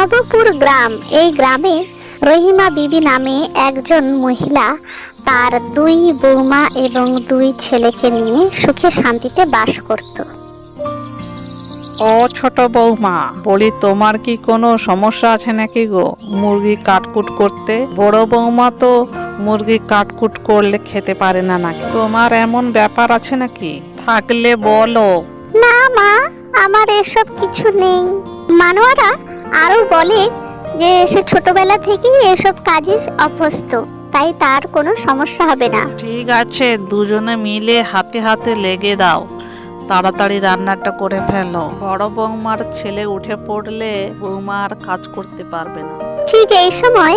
নবপুর গ্রাম এই গ্রামে রহিমা বিবি নামে একজন মহিলা তার দুই বৌমা এবং দুই ছেলেকে নিয়ে সুখে শান্তিতে বাস করত। ও ছোট বৌমা বলি তোমার কি কোনো সমস্যা আছে নাকি গো? মুরগি কাটকুট করতে? বড় বৌমা তো মুরগি কাটকুট করলে খেতে পারে না নাকি? তোমার এমন ব্যাপার আছে নাকি? থাকলে বলো। না মা আমার এসব কিছু নেই। মানুয়ারা আরও বলে যে সে ছোটবেলা থেকেই এসব কাজে অভ্যস্ত তাই তার কোনো সমস্যা হবে না। ঠিক আছে দুজনে মিলে হাতে হাতে লেগে দাও। তাড়াতাড়ি রান্নাটা করে ফেলো। বড় বৌমার ছেলে উঠে পড়লে বৌমা আর কাজ করতে পারবে না। ঠিক এই সময়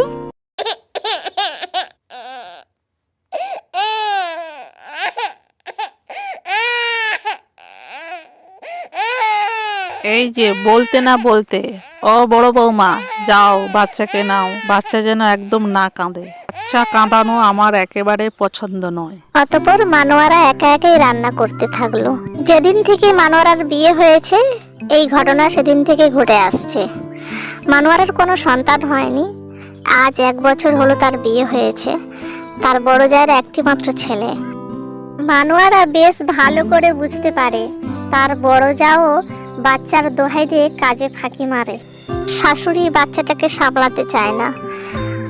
এই যে বলতে না বলতে, ও বড় বৌমা, যাও, বাচ্চাকে নাও। বাচ্চা যেন একদম না কাঁদে। বাচ্চা কাঁদানো আমার একেবারে পছন্দ নয়। অতপর মানোয়ারা একা একাই রান্না করতে থাকল। যেদিন থেকে মানোয়ারার বিয়ে হয়েছে, এই ঘটনা সেদিন থেকে ঘটে আসছে। মানোয়ারার কোনো সন্তান হয়নি। আজ এক বছর হলো তার বিয়ে হয়েছে। তার বড় জায়ের একটি মাত্র ছেলে। মানোয়ারা বেশ ভালো করে বুঝতে পারে। তার বড় যাও বাচ্চার দোহাই দিয়ে কাজে ফাঁকি মারে। শাশুড়ি বাচ্চাটাকে সামলাতে চায় না।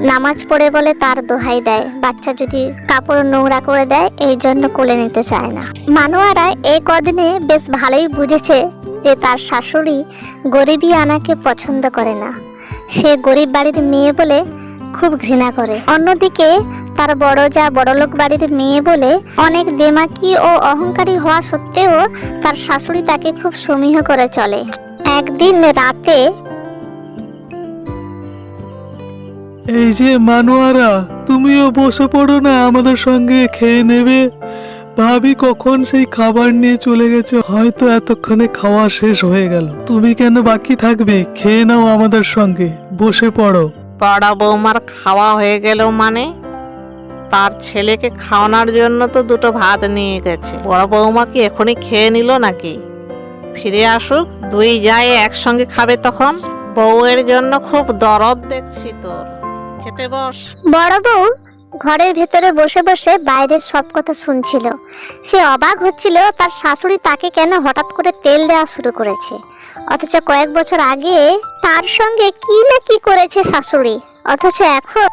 নামাজ পড়ে বলে তার দোহাই দেয়। বাচ্চা যদি কাপড় নোংরা করে দেয়, এই জন্য কোলে নিতে চায় না। মানুয়ারা এই কদিনে বেশ ভালোই বুঝেছে যে তার শাশুড়ি গরিবী আনাকে পছন্দ করে না। সে গরিব বাড়ির মেয়ে বলে খুব ঘৃণা করে। অন্যদিকে তার বড় যা বড়লোক বাড়ির মেয়ে বলে অনেক দেমাকি ও অহংকারী হওয়া সত্ত্বেও তার শাশুড়ি তাকে খুব সমীহ করে চলে। একদিন রাতে এই যে মানুয়ারা তুমিও বসে পড়ো না আমাদের সঙ্গে খেয়ে নেবে। ভাবি কখন সেই খাবার নিয়ে চলে গেছে হয়তো এতক্ষণে খাওয়া শেষ হয়ে গেল। তুমি কেন বাকি থাকবে? খেয়ে নাও আমাদের সঙ্গে বসে পড়ো। বড় বৌমার খাওয়া হয়ে গেল মানে? তার ছেলেকে খাওয়ানোর জন্য তো দুটো ভাত নিয়ে গেছে। বড় বৌমা কি এখনই খেয়ে নিল নাকি? ফিরে আসুক, দুই যায় একসঙ্গে খাবে তখন। বউয়ের জন্য খুব দরদ দেখছি তোর। খেতে বস। বড় বউ ঘরের ভেতরে বসে বসে বাইরের সব কথা শুনছিল। সে অবাক হচ্ছিল তার শাশুড়ি তাকে কেন হঠাৎ করে তেল দেওয়া শুরু করেছে। অথচ কয়েক বছর আগে তার সঙ্গে কি না কি করেছে শাশুড়ি? অথচ এখন